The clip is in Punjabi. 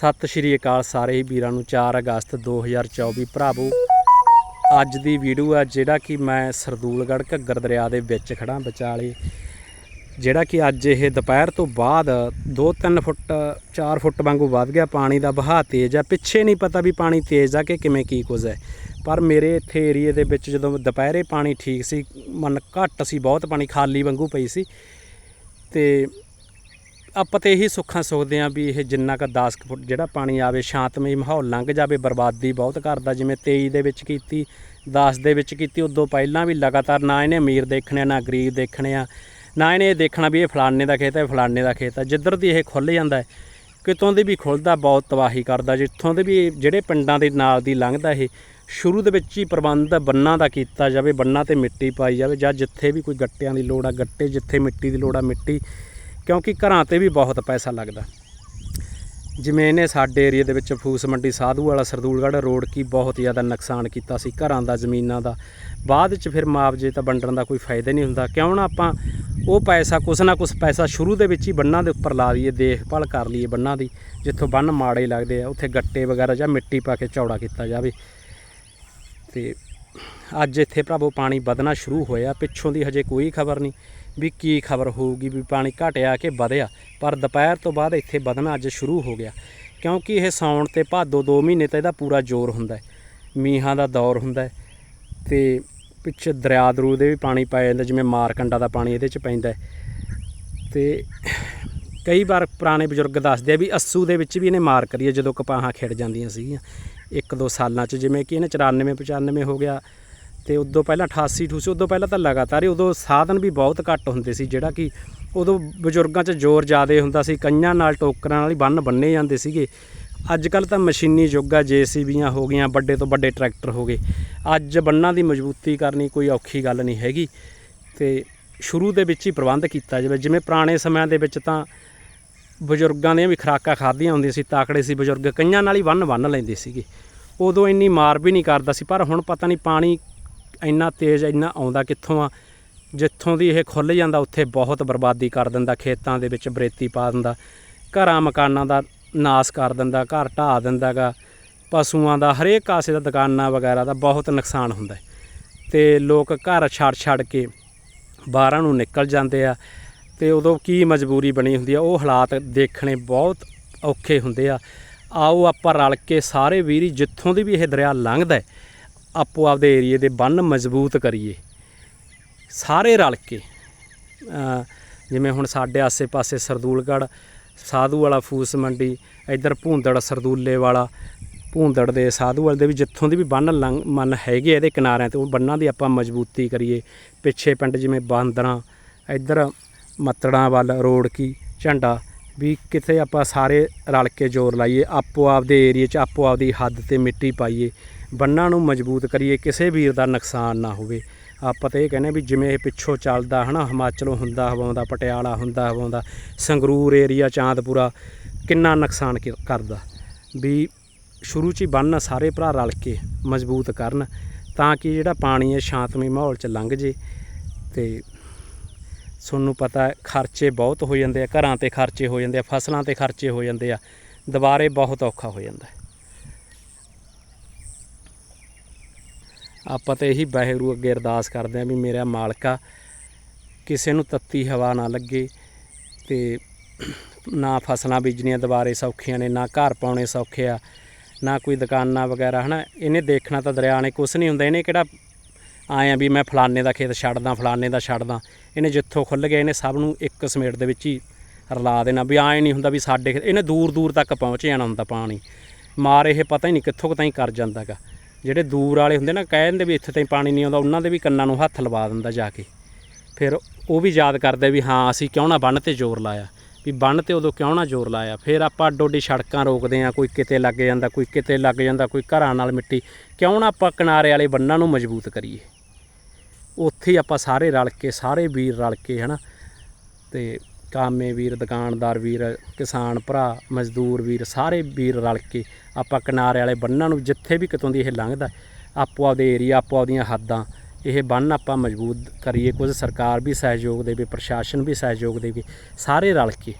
ਸਤਿ ਸ਼੍ਰੀ ਅਕਾਲ ਸਾਰੇ ਹੀ ਵੀਰਾਂ ਨੂੰ 4 ਅਗਸਤ 2024 ਭਰਾਵੋ। ਅੱਜ ਦੀ ਵੀਡੀਓ ਆ ਜਿਹੜਾ ਕਿ ਮੈਂ ਸਰਦੂਲਗੜ੍ਹ ਘੱਗਰ ਦਰਿਆ ਦੇ ਵਿੱਚ ਖੜਾ ਵਿਚਾਲੇ। ਜਿਹੜਾ ਕਿ ਅੱਜ ਇਹ ਦੁਪਹਿਰ ਤੋਂ ਬਾਅਦ 2-3 ਫੁੱਟ 4 ਫੁੱਟ ਵਾਂਗੂ ਵੱਧ ਗਿਆ। ਪਾਣੀ ਦਾ ਵਹਾਅ ਤੇਜ਼ ਆ। ਪਿੱਛੇ ਨਹੀਂ ਪਤਾ ਵੀ ਪਾਣੀ ਤੇਜ਼ ਆ ਕਿ ਕਿਵੇਂ ਕੀ ਕੁਝ ਹੈ। ਪਰ ਮੇਰੇ ਇੱਥੇ ਏਰੀਏ ਦੇ ਵਿੱਚ ਜਦੋਂ ਦੁਪਹਿਰੇ ਪਾਣੀ ਠੀਕ ਸੀ, ਮਨ ਘੱਟ ਸੀ, ਬਹੁਤ ਪਾਣੀ ਖਾਲੀ ਵਾਂਗੂ ਪਈ ਸੀ। ਤੇ ਆਪਾਂ ਤੇ ਇਹੀ ਸੁੱਖਾਂ ਸੁਖਦੇ ਆਂ ਵੀ ਇਹ ਜਿੰਨਾ ਕ 10 ਕੁ ਫੁੱਟ ਜਿਹੜਾ ਪਾਣੀ ਆਵੇ ਸ਼ਾਂਤਮਈ ਮਾਹੌਲ ਲੰਘ ਜਾਵੇ ਬਰਬਾਦੀ ਬਹੁਤ ਕਰਦਾ ਜਿਵੇਂ 23 ਦੇ ਵਿੱਚ ਕੀਤੀ 10 ਦੇ ਵਿੱਚ ਕੀਤੀ ਉਦੋਂ ਪਹਿਲਾਂ ਵੀ ਲਗਾਤਾਰ ਨਾ ਇਹਨੇ ਅਮੀਰ ਦੇਖਣੇ ਆ, ਨਾ ਗਰੀਬ ਦੇਖਣੇ ਆ ਨਾ ਇਹਨੇ ਇਹ ਦੇਖਣਾ ਵੀ ਇਹ ਫਲਾਣੇ ਦਾ ਖੇਤ ਹੈ ਫਲਾਣੇ ਦਾ ਖੇਤ ਹੈ। ਜਿੱਧਰ ਦੀ ਇਹ ਖੁੱਲ ਜਾਂਦਾ ਕਿਤੋਂ ਦੀ ਵੀ ਖੁੱਲਦਾ ਬਹੁਤ ਤਬਾਹੀ ਕਰਦਾ। ਜਿੱਥੋਂ ਦੇ ਵੀ ਜਿਹੜੇ ਪਿੰਡਾਂ ਦੇ ਨਾਲ ਦੀ ਲੰਘਦਾ ਇਹ ਸ਼ੁਰੂ ਦੇ ਵਿੱਚ ਹੀ ਪ੍ਰਬੰਧ ਬੰਨਾਂ ਦਾ ਕੀਤਾ ਜਾਵੇ ਬੰਨਾਂ ਤੇ ਮਿੱਟੀ ਪਾਈ ਜਾਵੇ ਜਾਂ ਜਿੱਥੇ ਵੀ ਕੋਈ ਗੱਟਿਆਂ ਦੀ ਲੋੜ ਆ ਗੱਟੇ ਜਿੱਥੇ ਮਿੱਟੀ ਦੀ ਲੋੜ ਆ ਮਿੱਟੀ ਕਿਉਂਕਿ ਘਰਾਂ ਤੇ ਵੀ ਬਹੁਤ ਪੈਸਾ ਲੱਗਦਾ। ਜਿਵੇਂ ਇਹਨੇ ਸਾਡੇ ਏਰੀਆ ਦੇ ਵਿੱਚ ਫੂਸ ਮੰਡੀ ਸਾਧੂ ਵਾਲਾ ਸਰਦੂਲਗੜ੍ਹ ਰੋਡ ਕੀ ਬਹੁਤ ਜ਼ਿਆਦਾ ਨੁਕਸਾਨ ਕੀਤਾ ਸੀ ਘਰਾਂ ਦਾ, ਜ਼ਮੀਨਾਂ ਦਾ। ਬਾਅਦ ਵਿੱਚ ਫਿਰ ਮੁਆਵਜ਼ੇ ਤਾਂ ਵੰਡਣ ਦਾ ਕੋਈ ਫਾਇਦਾ ਨਹੀਂ ਹੁੰਦਾ। ਕਿਉਂ ਨਾ ਆਪਾਂ ਉਹ ਪੈਸਾ ਕੁਛ ਨਾ ਕੁਛ ਪੈਸਾ ਸ਼ੁਰੂ ਦੇ ਵਿੱਚ ਹੀ ਬੰਨਾਂ ਦੇ ਉੱਪਰ ਲਾ ਲਈਏ, ਦੇਖਭਾਲ ਕਰ ਲਈਏ ਬੰਨਾਂ ਦੀ, ਜਿੱਥੋਂ ਬੰਨ ਮਾੜੇ ਲੱਗਦੇ ਆ, ਉੱਥੇ ਗੱਟੇ ਵਗੈਰਾ ਜਾਂ ਮਿੱਟੀ ਪਾ ਕੇ ਚੌੜਾ ਕੀਤਾ ਜਾਵੇ। ਤੇ ਅੱਜ ਇੱਥੇ ਭਰਾਵੋ ਪਾਣੀ ਵਧਣਾ ਸ਼ੁਰੂ ਹੋਇਆ। ਪਿੱਛੋਂ ਦੀ ਹਜੇ ਕੋਈ ਖਬਰ ਨਹੀਂ ਵੀ ਕੀ ਖਬਰ ਹੋਊਗੀ, ਵੀ ਪਾਣੀ ਘਟਿਆ ਕਿ ਵਧਿਆ। ਪਰ ਦੁਪਹਿਰ ਤੋਂ ਬਾਅਦ ਇੱਥੇ ਵਧਣਾ ਅੱਜ ਸ਼ੁਰੂ ਹੋ ਗਿਆ। ਕਿਉਂਕਿ ਇਹ ਸਾਉਣ ਤੇ ਭਾਦੋ 2 ਮਹੀਨੇ ਤਾਂ ਇਹਦਾ ਪੂਰਾ ਜ਼ੋਰ ਹੁੰਦਾ ਹੈ। ਮੀਂਹਾਂ ਦਾ ਦੌਰ ਹੁੰਦਾ ਹੈ ਤੇ ਪਿੱਛੇ ਦਰਿਆ ਦਰੂ ਦੇ ਵੀ ਪਾਣੀ ਪੈ ਜਾਂਦਾ, ਜਿਵੇਂ ਮਾਰਕੰਡਾ ਦਾ ਪਾਣੀ ਇਹਦੇ ਚ ਪੈਂਦਾ ਹੈ। ਤੇ ਕਈ ਵਾਰ ਪੁਰਾਣੇ ਬਜ਼ੁਰਗ ਦੱਸਦੇ ਆ ਵੀ ਅੱਸੂ ਦੇ ਵਿੱਚ ਵੀ ਇਹਨੇ ਮਾਰ ਕਰੀ ਜਦੋਂ ਕਪਾਹਾਂ ਖਿੜ ਜਾਂਦੀਆਂ ਸੀਗੀਆਂ। ਇੱਕ ਦੋ ਸਾਲਾਂ 'ਚ ਜਿਵੇਂ ਕਿ ਇਹਨੇ 94 95 ਹੋ ਗਿਆ। ਤੇ ਉਦੋਂ ਪਹਿਲਾਂ 88 88 ਉਦੋਂ ਪਹਿਲਾਂ ਤਾਂ ਲਗਾਤਾਰ ਹੀ ਉਦੋਂ ਸਾਧਨ ਵੀ ਬਹੁਤ ਘੱਟ ਹੁੰਦੇ ਸੀ, ਜਿਹੜਾ ਕਿ ਉਦੋਂ ਬਜ਼ੁਰਗਾਂ 'ਚ ਜ਼ੋਰ ਜ਼ਿਆਦੇ ਹੁੰਦਾ ਸੀ, ਕਈਆਂ ਨਾਲ ਟੋਕਰਾਂ ਨਾਲ ਹੀ ਬੰਨ ਬੰਨੇ ਜਾਂਦੇ ਸੀਗੇ। ਅੱਜ ਕੱਲ ਤਾਂ ਮਸ਼ੀਨੀ ਯੁੱਗ ਆ ਜੀਸੀਬੀਆਂ ਹੋ ਗਈਆਂ, ਵੱਡੇ ਤੋਂ ਵੱਡੇ ਟਰੈਕਟਰ ਹੋ ਗਏ। ਅੱਜ ਬੰਨਾਂ ਦੀ ਮਜ਼ਬੂਤੀ ਕਰਨੀ ਕੋਈ ਔਖੀ ਗੱਲ ਨਹੀਂ ਹੈਗੀ। ਤੇ ਸ਼ੁਰੂ ਦੇ ਵਿੱਚ ਹੀ ਪ੍ਰਬੰਧ ਕੀਤਾ ਜਾਵੇ। ਜਿਵੇਂ ਪੁਰਾਣੇ ਸਮਿਆਂ ਦੇ ਵਿੱਚ ਤਾਂ ਬਜ਼ੁਰਗਾਂ ਦੀਆਂ ਵੀ ਖੁਰਾਕਾਂ ਖਾਧੀਆਂ ਹੁੰਦੀਆਂ ਸੀ, ਤਾਕੜੇ ਸੀ ਬਜ਼ੁਰਗ, ਕਈਆਂ ਨਾਲ ਹੀ ਬੰਨ ਬੰਨ ਲੈਂਦੇ ਸੀਗੇ। ਉਦੋਂ ਇੰਨੀ ਮਾਰ ਵੀ ਨਹੀਂ ਕਰਦਾ ਸੀ, ਪਰ ਹੁਣ ਪਤਾ ਨਹੀਂ ਪਾਣੀ ਇੰਨਾ ਤੇਜ਼ ਇੰਨਾ ਆਉਂਦਾ ਕਿੱਥੋਂ ਆ? ਜਿੱਥੋਂ ਦੀ ਇਹ ਖੁੱਲ ਜਾਂਦਾ, ਉੱਥੇ ਬਹੁਤ ਬਰਬਾਦੀ ਕਰ ਦਿੰਦਾ, ਖੇਤਾਂ ਦੇ ਵਿੱਚ ਬਰੇਤੀ ਪਾ ਦਿੰਦਾ, ਘਰਾਂ ਮਕਾਨਾਂ ਦਾ ਨਾਸ ਕਰ ਦਿੰਦਾ, ਘਰ ਢਾਹ ਦਿੰਦਾਗਾ, ਪਸ਼ੂਆਂ ਦਾ ਹਰੇਕ ਕਾਸੇ ਦਾ ਦੁਕਾਨਾਂ ਵਗੈਰਾ ਦਾ ਬਹੁਤ ਨੁਕਸਾਨ ਹੁੰਦਾ ਹੈ। ਤੇ ਲੋਕ ਘਰ ਛੱਡ ਛੱਡ ਕੇ ਬਾਹਰਾਂ ਨੂੰ ਨਿਕਲ ਜਾਂਦੇ ਆ ਤੇ ਉਦੋਂ ਕੀ ਮਜਬੂਰੀ ਬਣੀ ਹੁੰਦੀ ਆ? ਉਹ ਹਾਲਾਤ ਦੇਖਣੇ ਬਹੁਤ ਔਖੇ ਹੁੰਦੇ ਆ। ਆਓ ਆਪਾਂ ਰਲ ਕੇ ਸਾਰੇ ਵੀਰੀ ਜਿੱਥੋਂ ਦੀ ਵੀ ਇਹ ਦਰਿਆ ਲੰਘਦਾ ਆਪੋ ਆਪਦੇ ਏਰੀਏ ਦੇ ਬੰਨ ਮਜ਼ਬੂਤ ਕਰੀਏ। ਸਾਰੇ ਰਲ ਕੇ ਜਿਵੇਂ ਹੁਣ ਸਾਡੇ ਆਸੇ-ਪਾਸੇ ਸਰਦੂਲਗੜ੍ਹ, ਸਾਧੂ ਵਾਲਾ ਫੂਸ ਮੰਡੀ, ਇੱਧਰ ਭੂੰਦੜ, ਸਰਦੂਲੇ ਵਾਲਾ, ਭੂੰਦੜ ਦੇ ਸਾਧੂ ਵਾਲੇ ਦੇ ਵੀ ਜਿੱਥੋਂ ਦੀ ਵੀ ਬੰਨ ਲੰਘ, ਮਨ ਹੈਗੇ ਆ ਇਹਦੇ ਕਿਨਾਰਿਆਂ ਤੇ, ਉਹ ਬੰਨਾਂ ਦੀ ਆਪਾਂ ਮਜ਼ਬੂਤੀ ਕਰੀਏ। ਪਿੱਛੇ ਪਿੰਡ ਜਿਵੇਂ ਬਾਂਦਰਾਂ, ਇੱਧਰ ਮੱਤੜਾਂ ਵੱਲ ਰੋਡ ਕੀ ਝੰਡਾ ਵੀ ਕਿਤੇ ਆਪਾਂ ਸਾਰੇ ਰਲ ਕੇ ਜ਼ੋਰ ਲਾਈਏ, ਆਪੋ ਆਪਦੇ ਏਰੀਏ 'ਚ ਆਪੋ ਆਪਦੀ ਹੱਦ ਤੇ ਮਿੱਟੀ ਪਾਈਏ, ਬੰਨਾਂ ਨੂੰ ਮਜ਼ਬੂਤ ਕਰੀਏ, ਕਿਸੇ ਵੀਰ ਦਾ ਨੁਕਸਾਨ ਨਾ ਹੋਵੇ। ਆਪਾਂ ਤਾਂ ਇਹ ਕਹਿੰਦੇ ਵੀ ਜਿਵੇਂ ਇਹ ਪਿੱਛੋਂ ਚੱਲਦਾ ਹਨਾ, ਹਿਮਾਚਲੋਂ ਹੁੰਦਾ, ਹਵਾਉਂਦਾ, ਪਟਿਆਲਾ ਹੁੰਦਾ, ਹਵਾਉਂਦਾ, ਸੰਗਰੂਰ ਏਰੀਆ, ਚਾਂਦਪੁਰਾ, ਕਿੰਨਾ ਨੁਕਸਾਨ ਕੀ- ਕਰਦਾ? ਵੀ ਸ਼ੁਰੂ 'ਚ ਹੀ ਬੰਨ ਸਾਰੇ ਭਰਾ ਰਲ ਕੇ ਮਜ਼ਬੂਤ ਕਰਨ ਤਾਂ ਕਿ ਜਿਹੜਾ ਪਾਣੀ ਹੈ ਸ਼ਾਂਤਮਈ ਮਾਹੌਲ 'ਚ ਲੰਘ ਜੇ ਤੇ ਤੁਹਾਨੂੰ ਪਤਾ ਖਰਚੇ ਬਹੁਤ ਹੋ ਜਾਂਦੇ ਆ, ਘਰਾਂ ਤੇ ਖਰਚੇ ਹੋ ਜਾਂਦੇ ਆ, ਫਸਲਾਂ ਤੇ ਖਰਚੇ ਹੋ ਜਾਂਦੇ ਆ, ਦੁਬਾਰੇ ਬਹੁਤ ਔਖਾ ਹੋ ਜਾਂਦਾ ਆਪਾਂ ਤਾਂ ਇਹੀ ਵਾਹਿਗੁਰੂ ਅੱਗੇ ਅਰਦਾਸ ਕਰਦੇ ਆ ਵੀ ਮੇਰਾ ਮਾਲਕਾ ਕਿਸੇ ਨੂੰ ਤੱਤੀ ਹਵਾ ਨਾ ਲੱਗੇ ਤੇ ਨਾ ਫਸਲਾਂ ਬੀਜਣੀਆਂ ਦੁਬਾਰੇ ਸੌਖੀਆਂ ਨੇ, ਨਾ ਘਰ ਪਾਉਣੇ ਸੌਖੇ ਆ, ਨਾ ਕੋਈ ਦੁਕਾਨਾਂ ਵਗੈਰਾ, ਹਨਾ, ਇਹਨੇ ਦੇਖਣਾ ਤਾਂ ਦਰਿਆ ਨੇ, ਕੁਛ ਨਹੀਂ ਹੁੰਦਾ, ਇਹਨੇ ਕਿਹੜਾ ਆਏ ਆ ਵੀ ਮੈਂ ਫਲਾਣੇ ਦਾ ਖੇਤ ਛੱਡਦਾ, ਫਲਾਣੇ ਦਾ ਛੱਡਦਾ। ਇਹਨੇ ਜਿੱਥੋਂ ਖੁੱਲ ਗਿਆ, ਇਹਨੇ ਸਭ ਨੂੰ ਇੱਕ ਸਮੇਟ ਦੇ ਵਿੱਚ ਹੀ ਰਲਾ ਦੇਣਾ ਵੀ ਆਏ ਨਹੀਂ ਹੁੰਦਾ ਵੀ ਸਾਡੇ ਖੇਤ- ਇਹਨੇ ਦੂਰ ਦੂਰ ਤੱਕ ਪਹੁੰਚ ਜਾਣਾ ਹੁੰਦਾ ਪਾਣੀ। ਮਾਰ ਇਹ ਪਤਾ ਹੀ ਨਹੀਂ ਕਿੱਥੋਂ ਕੁ ਤਾਈਂ ਕਰ ਜਾਂਦਾਗਾ ਜਿਹੜੇ ਦੂਰ ਵਾਲੇ ਹੁੰਦੇ ਨਾ, ਕਹਿ ਦਿੰਦੇ ਵੀ ਇੱਥੇ ਤਾਈਂ ਪਾਣੀ ਨਹੀਂ ਆਉਂਦਾ, ਉਹਨਾਂ ਦੇ ਵੀ ਕੰਨਾਂ ਨੂੰ ਹੱਥ ਲਵਾ ਦਿੰਦਾ ਜਾ ਕੇ। ਫਿਰ ਉਹ ਵੀ ਯਾਦ ਕਰਦੇ ਵੀ ਹਾਂ, ਅਸੀਂ ਕਿਉਂ ਨਾ ਬੰਨ ਤੇ ਜ਼ੋਰ ਲਾਇਆ। ਵੀ ਬੰਨ ਤੇ ਉਦੋਂ ਕਿਉਂ ਨਾ ਜ਼ੋਰ ਲਾਇਆ? ਫਿਰ ਆਪਾਂ ਅੱਡੋ ਅੱਡੀ ਸੜਕਾਂ ਰੋਕਦੇ ਆ, ਕੋਈ ਕਿਤੇ ਲੱਗ ਜਾਂਦਾ, ਕੋਈ ਕਿਤੇ ਲੱਗ ਜਾਂਦਾ, ਕੋਈ ਘਰਾਂ ਨਾਲ ਮਿੱਟੀ। ਕਿਉਂ ਨਾ ਆਪਾਂ ਕਿਨਾਰੇ ਵਾਲੇ ਬੰਨਾਂ ਨੂੰ ਮਜ਼ਬੂਤ ਕਰੀਏ? ਉੱਥੇ ਹੀ ਆਪਾਂ ਸਾਰੇ ਰਲ ਕੇ, ਸਾਰੇ ਵੀਰ ਰਲ ਕੇ, ਹਨਾ। ਤੇ ਕਾਮੇ ਵੀਰ, ਦੁਕਾਨਦਾਰ ਵੀਰ, ਕਿਸਾਨ ਭਰਾ, ਮਜ਼ਦੂਰ ਵੀਰ, ਸਾਰੇ ਵੀਰ ਰਲ ਕੇ ਆਪਾਂ ਕਿਨਾਰੇ ਵਾਲੇ ਬੰਨਾਂ ਨੂੰ ਜਿੱਥੇ ਵੀ ਕਿਤੋਂ ਦੀ ਇਹ ਲੰਘਦਾ, ਆਪੋ ਆਪਦੇ ਏਰੀਆ ਆਪੋ ਆਪਦੀਆਂ ਹੱਦਾਂ, ਇਹ ਬੰਨ ਆਪਾਂ ਮਜ਼ਬੂਤ ਕਰੀਏ। ਕੁਝ ਸਰਕਾਰ ਵੀ ਸਹਿਯੋਗ ਦੇਵੇ, ਪ੍ਰਸ਼ਾਸਨ ਵੀ ਸਹਿਯੋਗ ਦੇਵੇ, ਸਾਰੇ ਰਲ ਕੇ।